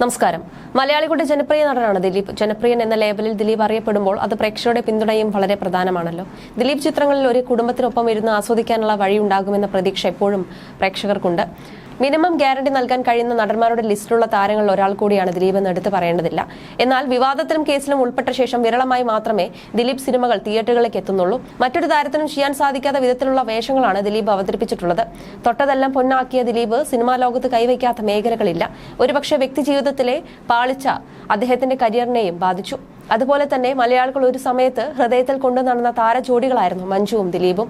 നമസ്കാരം. മലയാളികളുടെ ജനപ്രിയ നടനാണ് ദിലീപ്. ജനപ്രിയൻ എന്ന ലേബലിൽ ദിലീപ് അറിയപ്പെടുമ്പോൾ അത് പ്രേക്ഷകരുടെ പിന്തുണയും വളരെ പ്രധാനമാണല്ലോ. ദിലീപ് ചിത്രങ്ങളിൽ ഒരു കുടുംബത്തിനൊപ്പം ഇരുന്ന് ആസ്വദിക്കാനുള്ള വഴിയുണ്ടാകുമെന്ന പ്രതീക്ഷ എപ്പോഴും പ്രേക്ഷകർക്കുണ്ട്. മിനിമം ഗ്യാരണ്ടി നൽകാൻ കഴിയുന്ന നടന്മാരുടെ ലിസ്റ്റിലുള്ള താരങ്ങളിൽ ഒരാൾ കൂടിയാണ് ദിലീപ് എന്ന് എടുത്തു പറയേണ്ടതില്ല. എന്നാൽ വിവാദത്തിലും കേസിലും ഉൾപ്പെട്ട ശേഷം വിരളമായി മാത്രമേ ദിലീപ് സിനിമകൾ തിയേറ്ററുകളിലേക്ക് എത്തുന്നുള്ളൂ. മറ്റൊരു താരത്തിനും ചെയ്യാൻ സാധിക്കാത്ത വിധത്തിലുള്ള വേഷങ്ങളാണ് ദിലീപ് അവതരിപ്പിച്ചിട്ടുള്ളത്. തൊട്ടതെല്ലാം പൊന്നാക്കിയ ദിലീപ് സിനിമാ ലോകത്ത് കൈവയ്ക്കാത്ത മേഖലകളില്ല. ഒരുപക്ഷെ വ്യക്തി ജീവിതത്തിലെ പാളിച്ച അദ്ദേഹത്തിന്റെ കരിയറിനെയും ബാധിച്ചു. അതുപോലെ തന്നെ മലയാളികൾ ഒരു സമയത്ത് ഹൃദയത്തിൽ കൊണ്ടു നടന്ന താരജോഡികളായിരുന്നു മഞ്ജുവും ദിലീപും.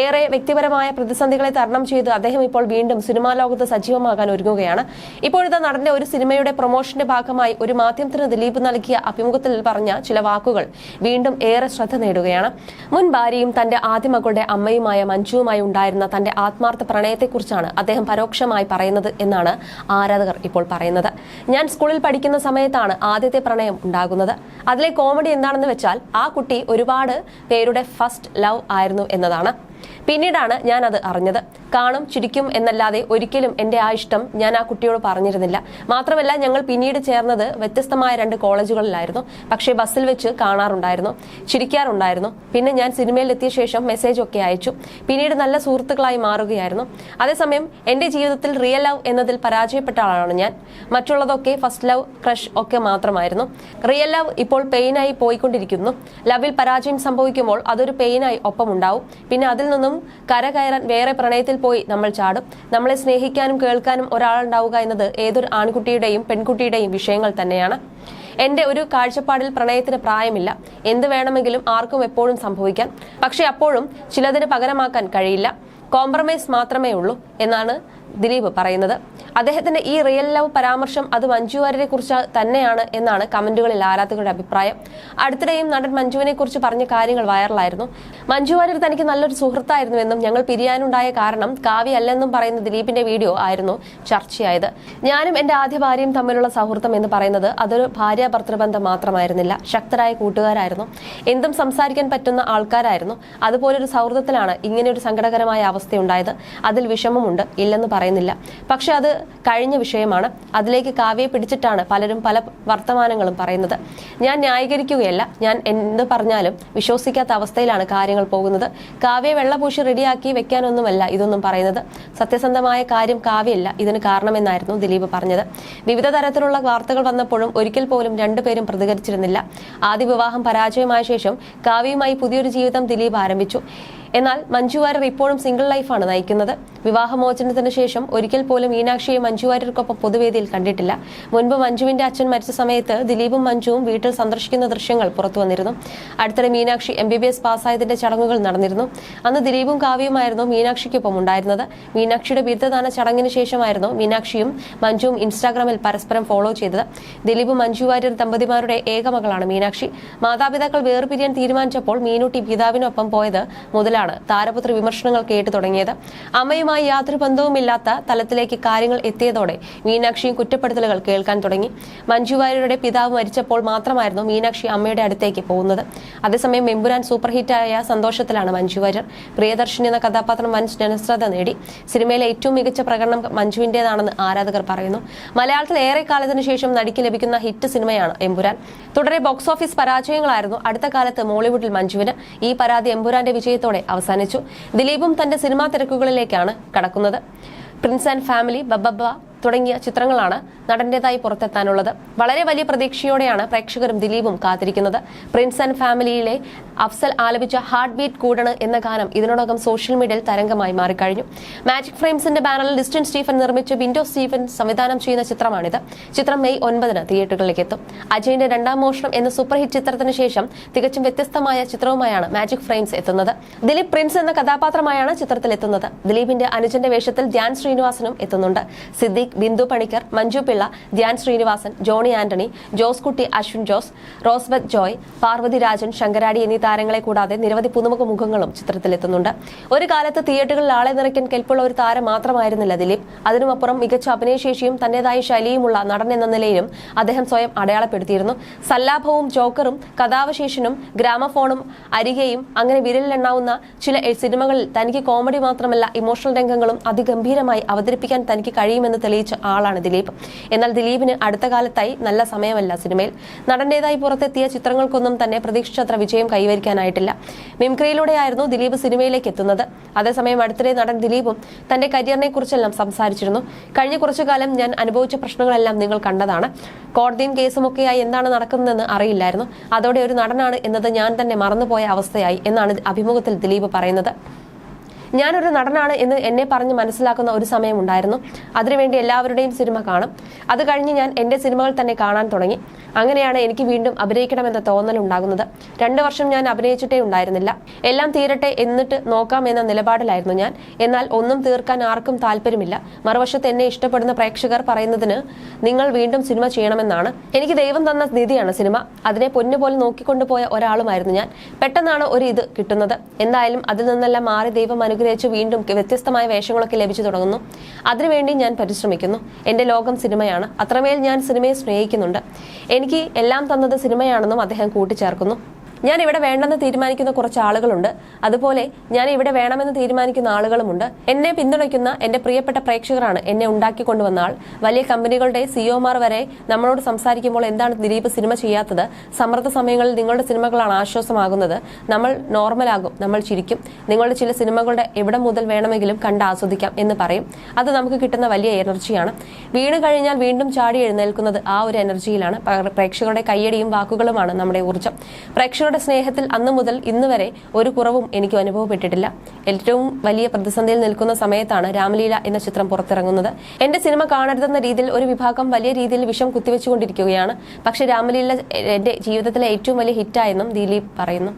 ഏറെ വ്യക്തിപരമായ പ്രതിസന്ധികളെ തരണം ചെയ്ത് അദ്ദേഹം ഇപ്പോൾ വീണ്ടും സിനിമാ ലോകത്ത് സജീവമാകാൻ ഒരുങ്ങുകയാണ്. ഇപ്പോഴത്തെ നടന്റെ ഒരു സിനിമയുടെ പ്രൊമോഷന്റെ ഭാഗമായി ഒരു മാധ്യമത്തിന് ദിലീപ് നൽകിയ അഭിമുഖത്തിൽ പറഞ്ഞ ചില വാക്കുകൾ വീണ്ടും ഏറെ ശ്രദ്ധ നേടുകയാണ്. മുൻ ഭാര്യയും തന്റെ ആദ്യ മകളുടെ അമ്മയുമായ മഞ്ജുവുമായി ഉണ്ടായിരുന്ന തന്റെ ആത്മാർത്ഥ പ്രണയത്തെക്കുറിച്ചാണ് അദ്ദേഹം പരോക്ഷമായി പറയുന്നത് എന്നാണ് ആരാധകർ ഇപ്പോൾ പറയുന്നത്. ഞാൻ സ്കൂളിൽ പഠിക്കുന്ന സമയത്താണ് ആദ്യത്തെ പ്രണയം ഉണ്ടാകുന്നത്. അതിലെ കോമഡി എന്താണെന്ന് വെച്ചാൽ ആ കുട്ടി ഒരുപാട് പേരുടെ ഫസ്റ്റ് ലവ് ആയിരുന്നു എന്നതാണ് പിന്നീടാണ് ഞാൻ അത് അറിഞ്ഞത്. കാണും ചിരിക്കും എന്നല്ലാതെ ഒരിക്കലും എന്റെ ആ ഇഷ്ടം ഞാൻ ആ കുട്ടിയോട് പറഞ്ഞിരുന്നില്ല. മാത്രമല്ല ഞങ്ങൾ പിന്നീട് ചേർന്നത് വ്യത്യസ്തമായ രണ്ട് കോളേജുകളിലായിരുന്നു. പക്ഷേ ബസ്സിൽ വെച്ച് കാണാറുണ്ടായിരുന്നു ചിരിക്കാറുണ്ടായിരുന്നു. പിന്നെ ഞാൻ സിനിമയിൽ എത്തിയ ശേഷം മെസ്സേജ് ഒക്കെ അയച്ചു. പിന്നീട് നല്ല സുഹൃത്തുക്കളായി മാറുകയായിരുന്നു. അതേസമയം എന്റെ ജീവിതത്തിൽ റിയൽ ലവ് എന്നതിൽ പരാജയപ്പെട്ട ആളാണ് ഞാൻ. മറ്റുള്ളതൊക്കെ ഫസ്റ്റ് ലവ് ക്രഷ് ഒക്കെ മാത്രമായിരുന്നു. റിയൽ ലവ് ഇപ്പോൾ പെയിനായി പോയിക്കൊണ്ടിരിക്കുന്നു. ലവിൽ പരാജയം സംഭവിക്കുമ്പോൾ അതൊരു പെയിനായി ഒപ്പമുണ്ടാവും. പിന്നെ അതിൽ നിന്നും കരകയറാൻ വേറെ പ്രണയത്തിൽ പോയി നമ്മൾ ചാടും. നമ്മളെ സ്നേഹിക്കാനും കേൾക്കാനും ഒരാളുണ്ടാവുക എന്നത് ഏതൊരു ആൺകുട്ടിയുടെയും പെൺകുട്ടിയുടെയും വിഷയങ്ങൾ തന്നെയാണ്. എന്റെ ഒരു കാഴ്ചപ്പാടിൽ പ്രണയത്തിന് പ്രായമില്ല. എന്ത് വേണമെങ്കിലും ആർക്കും എപ്പോഴും സംഭവിക്കാം. പക്ഷെ അപ്പോഴും ചിലതിന് പകരമാക്കാൻ കഴിയില്ല. കോംപ്രമൈസ് മാത്രമേ ഉള്ളൂ എന്നാണ് ദിലീപ് പറയുന്നത്. അദ്ദേഹത്തിന്റെ ഈ റിയൽ ലവ് പരാമർശം അത് മഞ്ജു കുറിച്ച് തന്നെയാണ് എന്നാണ് കമന്റുകളിൽ ആരാധകരുടെ അഭിപ്രായം. അടുത്തിടെയും നടൻ മഞ്ജുവിനെ കുറിച്ച് പറഞ്ഞ കാര്യങ്ങൾ വൈറലായിരുന്നു. മഞ്ജു തനിക്ക് നല്ലൊരു സുഹൃത്തായിരുന്നുവെന്നും ഞങ്ങൾ പിരിയാനുണ്ടായ കാരണം കാവ്യ അല്ലെന്നും പറയുന്ന ദിലീപിന്റെ വീഡിയോ ആയിരുന്നു ചർച്ചയായത്. ഞാനും എന്റെ ആദ്യ ഭാര്യയും തമ്മിലുള്ള സൗഹൃദം എന്ന് പറയുന്നത് അതൊരു ഭാര്യ ഭർത്തൃബന്ധം മാത്രമായിരുന്നില്ല. ശക്തരായ കൂട്ടുകാരായിരുന്നു. എന്തും സംസാരിക്കാൻ പറ്റുന്ന ആൾക്കാരായിരുന്നു. അതുപോലൊരു സൗഹൃദത്തിലാണ് ഇങ്ങനെയൊരു സങ്കടകരമായ അവസ്ഥയുണ്ടായത്. അതിൽ വിഷമമുണ്ട്. ഇല്ലെന്ന് പറയുന്നില്ല. പക്ഷെ അത് കഴിഞ്ഞ വിഷയമാണ്. അതിലേക്ക് കാവ്യയെ പിടിച്ചിട്ടാണ് പലരും പല വർത്തമാനങ്ങളും പറയുന്നത്. ഞാൻ ന്യായീകരിക്കുകയല്ല. ഞാൻ എന്ത് പറഞ്ഞാലും വിശ്വസിക്കാത്ത അവസ്ഥയിലാണ് കാര്യങ്ങൾ പോകുന്നത്. കാവ്യ വെള്ളപൂശി റെഡിയാക്കി വെക്കാനൊന്നുമല്ല ഇതൊന്നും പറയുന്നത്. സത്യസന്ധമായ കാര്യം കാവ്യല്ല ഇതിന് കാരണമെന്നായിരുന്നു ദിലീപ് പറഞ്ഞത്. വിവിധ തരത്തിലുള്ള വാർത്തകൾ വന്നപ്പോഴും ഒരിക്കൽ പോലും രണ്ടുപേരും പ്രതികരിച്ചിരുന്നില്ല. ആദ്യ വിവാഹം പരാജയമായ ശേഷം കാവ്യയുമായി പുതിയൊരു ജീവിതം ദിലീപ് ആരംഭിച്ചു. എന്നാൽ മഞ്ജു വാര്യർ ഇപ്പോഴും സിംഗിൾ ലൈഫാണ് നയിക്കുന്നത്. വിവാഹമോചനത്തിന് ശേഷം ഒരിക്കൽ പോലും മീനാക്ഷിയെ മഞ്ജു വാര്യർക്കൊപ്പം പൊതുവേദിയിൽ കണ്ടിട്ടില്ല. മുൻപ് മഞ്ജുവിന്റെ അച്ഛൻ മരിച്ച സമയത്ത് ദിലീപും മഞ്ജുവും വീട്ടിൽ സന്ദർശിക്കുന്ന ദൃശ്യങ്ങൾ പുറത്തു വന്നിരുന്നു. അടുത്തിടെ Meenakshi M B B S പാസ്സായതിന്റെ ചടങ്ങുകൾ നടന്നിരുന്നു. അന്ന് ദിലീപും കാവ്യയുമായിരുന്നു മീനാക്ഷിക്കൊപ്പം ഉണ്ടായിരുന്നത്. മീനാക്ഷിയുടെ ബിരുദദാന ചടങ്ങിന് ശേഷമായിരുന്നു മീനാക്ഷിയും മഞ്ജുവും ഇൻസ്റ്റാഗ്രാമിൽ പരസ്പരം ഫോളോ ചെയ്തത്. ദിലീപ് മഞ്ജു വാര്യർ ദമ്പതിമാരുടെ ഏക മകളാണ് മീനാക്ഷി. മാതാപിതാക്കൾ വേർപിരിയാൻ തീരുമാനിച്ചപ്പോൾ മീനുട്ടി പിതാവിനൊപ്പം പോയത് മുതലാണ് താരപുത്ര വിമർശനങ്ങൾ കേട്ടു തുടങ്ങിയത്. അമ്മയുമായി യാതൊരു ബന്ധവുമില്ലാത്ത തലത്തിലേക്ക് കാര്യങ്ങൾ എത്തിയതോടെ മീനാക്ഷിയും കുറ്റപ്പെടുത്തലുകൾ കേൾക്കാൻ തുടങ്ങി. മഞ്ജു വാര്യരുടെ പിതാവ് മരിച്ചപ്പോൾ മാത്രമായിരുന്നു മീനാക്ഷി അമ്മയുടെ അടുത്തേക്ക് പോകുന്നത്. അതേസമയം മെമ്പുരാൻ സൂപ്പർ ഹിറ്റായ സന്തോഷത്തിലാണ് മഞ്ജു വാര്യർ. പ്രിയദർശിനി എന്ന കഥാപാത്രം വൻ ജനശ്രദ്ധ നേടി. സിനിമയിലെ ഏറ്റവും മികച്ച പ്രകടനം മഞ്ജുവിന്റേതാണെന്ന് ആരാധകർ പറയുന്നു. മലയാളത്തിൽ ഏറെ കാലത്തിന് ശേഷം നടിക്ക് ലഭിക്കുന്ന ഹിറ്റ് സിനിമയാണ് എമ്പുരാൻ. തുടരെ ബോക്സ് ഓഫീസ് പരാജയങ്ങളായിരുന്നു അടുത്ത കാലത്ത് മോളിവുഡിൽ മഞ്ജുവിന്. ഈ പരാതി എമ്പുരാന്റെ വിജയത്തോടെ അവസാനിച്ചു. ദിലീപും തന്റെ സിനിമാ തിരക്കുകളിലേക്കാണ് കടക്കുന്നത്. പ്രിൻസ് ആൻഡ് ഫാമിലി ബബ്ബ തുടങ്ങിയ ചിത്രങ്ങളാണ് നടന്റേതായി പുറത്തെത്താനുള്ളത്. വളരെ വലിയ പ്രതീക്ഷയോടെയാണ് പ്രേക്ഷകരും ദിലീപും കാത്തിരിക്കുന്നത്. പ്രിൻസ് ആൻഡ് ഫാമിലിയിലെ അഫ്സൽ ആലപിച്ച ഹാർട്ട് ബീറ്റ് കൂടണ് എന്ന ഗാനം ഇതിനോടകം സോഷ്യൽ മീഡിയയിൽ തരംഗമായി മാറിക്കഴിഞ്ഞു. മാജിക് ഫ്രെയിംസിന്റെ ബാനറിൽ ഡിസ്റ്റൻ സ്റ്റീഫൻ നിർമ്മിച്ച് വിൻഡോ സ്റ്റീഫൻ സംവിധാനം ചെയ്യുന്ന ചിത്രമാണിത്. ചിത്രം മെയ് ഒൻപതിന് തിയേറ്ററുകളിലേക്ക് എത്തും അജയിന്റെ രണ്ടാം മോഷണം എന്ന സൂപ്പർ ഹിറ്റ് ചിത്രത്തിന് ശേഷം തികച്ചും വ്യത്യസ്തമായ ചിത്രവുമായാണ് മാജിക് ഫ്രെയിംസ് എത്തുന്നത്. ദിലീപ് പ്രിൻസ് എന്ന കഥാപാത്രമായാണ് ചിത്രത്തിൽ എത്തുന്നത് ദിലീപിന്റെ അനുജന്റെ വേഷത്തിൽ ധ്യാൻ ശ്രീനിവാസനും എത്തുന്നുണ്ട്. സിദ്ദീഖ് ബിന്ദു പണിക്കർ മഞ്ജു പിള്ള ധ്യാൻ ശ്രീനിവാസൻ ജോണി ആന്റണി ജോസ് കുട്ടി അശ്വിൻ ജോസ് റോസ്ബത്ത് ജോയ് പാർവതി രാജൻ ശങ്കരാടി എന്നീ താരങ്ങളെ കൂടാതെ നിരവധി പുതുമുഖ മുഖങ്ങളും ചിത്രത്തിലെത്തുന്നുണ്ട്. ഒരു കാലത്ത് തിയേറ്ററുകളിൽ ആളെ നിറയ്ക്കാൻ കെൽപ്പുള്ള ഒരു താരം മാത്രമായിരുന്നില്ല ദിലീപ്. അതിനുമപ്പുറം മികച്ച അഭിനയശേഷിയും തന്റേതായ ശൈലിയുമുള്ള നടൻ എന്ന നിലയിലും അദ്ദേഹം സ്വയം അടയാളപ്പെടുത്തിയിരുന്നു. സല്ലാഭവും ജോക്കറും കഥാവശേഷനും ഗ്രാമഫോണും അരികെയും അങ്ങനെ വിരലിലെണ്ണാവുന്ന ചില സിനിമകളിൽ തനിക്ക് കോമഡി മാത്രമല്ല ഇമോഷണൽ രംഗങ്ങളും അതിഗംഭീരമായി അവതരിപ്പിക്കാൻ തനിക്ക് കഴിയുമെന്ന് തെളിയിച്ചു. തെളിയിച്ച ആളാണ് ദിലീപ്. എന്നാൽ ദിലീപിന് അടുത്ത കാലത്തായി നല്ല സമയമല്ല സിനിമയിൽ. നടന്റേതായി പുറത്തെത്തിയ ചിത്രങ്ങൾക്കൊന്നും തന്നെ പ്രതീക്ഷിച്ചത്ര വിജയം കൈവരിക്കാനായിട്ടില്ല. മിംക്രിയിലൂടെയായിരുന്നു ദിലീപ് സിനിമയിലേക്ക് എത്തുന്നത്. അതേസമയം അടുത്തിടെ നടൻ ദിലീപും തന്റെ കരിയറിനെ കുറിച്ചെല്ലാം സംസാരിച്ചിരുന്നു. കഴിഞ്ഞ കുറച്ചു കാലം ഞാൻ അനുഭവിച്ച പ്രശ്നങ്ങളെല്ലാം നിങ്ങൾ കണ്ടതാണ്. കോടതിയും കേസും ഒക്കെയായി എന്താണ് നടക്കുന്നതെന്ന് അറിയില്ലായിരുന്നു. അതോടെ ഒരു നടനാണ് എന്നത് ഞാൻ തന്നെ മറന്നുപോയ അവസ്ഥയായി എന്നാണ് അഭിമുഖത്തിൽ ദിലീപ് പറയുന്നത്. ഞാനൊരു നടനാണ് എന്ന് എന്നെ പറഞ്ഞ് മനസ്സിലാക്കുന്ന ഒരു സമയമുണ്ടായിരുന്നു. അതിനുവേണ്ടി എല്ലാവരുടെയും സിനിമ കാണും. അത് കഴിഞ്ഞ് ഞാൻ എന്റെ സിനിമകൾ തന്നെ കാണാൻ തുടങ്ങി. അങ്ങനെയാണ് എനിക്ക് വീണ്ടും അഭിനയിക്കണമെന്ന തോന്നലുണ്ടാകുന്നത്. രണ്ടു വർഷം ഞാൻ അഭിനയിച്ചിട്ടേ ഉണ്ടായിരുന്നില്ല. എല്ലാം തീരട്ടെ എന്നിട്ട് നോക്കാം എന്ന നിലപാടിലായിരുന്നു ഞാൻ. എന്നാൽ ഒന്നും തീർക്കാൻ ആർക്കും താല്പര്യമില്ല. മറുവശത്ത് എന്നെ ഇഷ്ടപ്പെടുന്ന പ്രേക്ഷകർ പറയുന്നതിന് നിങ്ങൾ വീണ്ടും സിനിമ ചെയ്യണമെന്നാണ്. എനിക്ക് ദൈവം തന്ന നിധിയാണ് സിനിമ. അതിനെ പൊന്നുപോലെ നോക്കിക്കൊണ്ടുപോയ ഒരാളുമായിരുന്നു ഞാൻ. പെട്ടെന്നാണ് ഒരു ഇത് കിട്ടുന്നത്. എന്തായാലും അതിൽ നിന്നെല്ലാം മാറി ദൈവം അനുഗ്രഹിച്ച് വീണ്ടും വ്യത്യസ്തമായ വേഷങ്ങളൊക്കെ ലഭിച്ചു തുടങ്ങുന്നു. അതിനുവേണ്ടി ഞാൻ പരിശ്രമിക്കുന്നു. എന്റെ ലോകം സിനിമയാണ്. അത്രമേൽ ഞാൻ സിനിമയെ സ്നേഹിക്കുന്നുണ്ട്. എനിക്ക് എല്ലാം തന്നത് സിനിമയാണെന്നും അദ്ദേഹം കൂട്ടിച്ചേർക്കുന്നു. ഞാൻ ഇവിടെ വേണ്ടെന്ന് തീരുമാനിക്കുന്ന കുറച്ച് ആളുകളുണ്ട്. അതുപോലെ ഞാൻ ഇവിടെ വേണമെന്ന് തീരുമാനിക്കുന്ന ആളുകളുമുണ്ട്. എന്നെ പിന്തുണയ്ക്കുന്ന എന്റെ പ്രിയപ്പെട്ട പ്രേക്ഷകരാണ് എന്നെ ഉണ്ടാക്കി കൊണ്ടുവന്ന ആൾ. വലിയ കമ്പനികളുടെ സിഒമാർ വരെ നമ്മളോട് സംസാരിക്കുമ്പോൾ എന്താണ് ദിലീപ് സിനിമ ചെയ്യാത്തത്? സമ്മർദ്ദ സമയങ്ങളിൽ നിങ്ങളുടെ സിനിമകളാണ് ആശ്വാസമാകുന്നത്. നമ്മൾ നോർമലാകും നമ്മൾ ചിരിക്കും. നിങ്ങളുടെ ചില സിനിമകളുടെ എവിടെ മുതൽ വേണമെങ്കിലും കണ്ട് ആസ്വദിക്കാം എന്ന് പറയും. അത് നമുക്ക് കിട്ടുന്ന വലിയ എനർജിയാണ്. വീണ് കഴിഞ്ഞാൽ വീണ്ടും ചാടി എഴുന്നേൽക്കുന്നത് ആ ഒരു എനർജിയിലാണ്. പ്രേക്ഷകരുടെ കയ്യടിയും വാക്കുകളുമാണ് നമ്മുടെ ഊർജം. പ്രേക്ഷകരുടെ സ്നേഹത്തിൽ അന്നു മുതൽ ഇന്ന് വരെ ഒരു കുറവും എനിക്ക് അനുഭവപ്പെട്ടിട്ടില്ല. ഏറ്റവും വലിയ പ്രതിസന്ധിയിൽ നിൽക്കുന്ന സമയത്താണ് രാമലീല എന്ന ചിത്രം പുറത്തിറങ്ങുന്നത്. എന്റെ സിനിമ കാണരുതെന്ന രീതിയിൽ ഒരു വിഭാഗം വലിയ രീതിയിൽ വിഷം കുത്തിവെച്ചുകൊണ്ടിരിക്കുകയാണ്. പക്ഷെ രാമലീല എന്റെ ജീവിതത്തിലെ ഏറ്റവും വലിയ ഹിറ്റായെന്നും ദിലീപ് പറയുന്നു.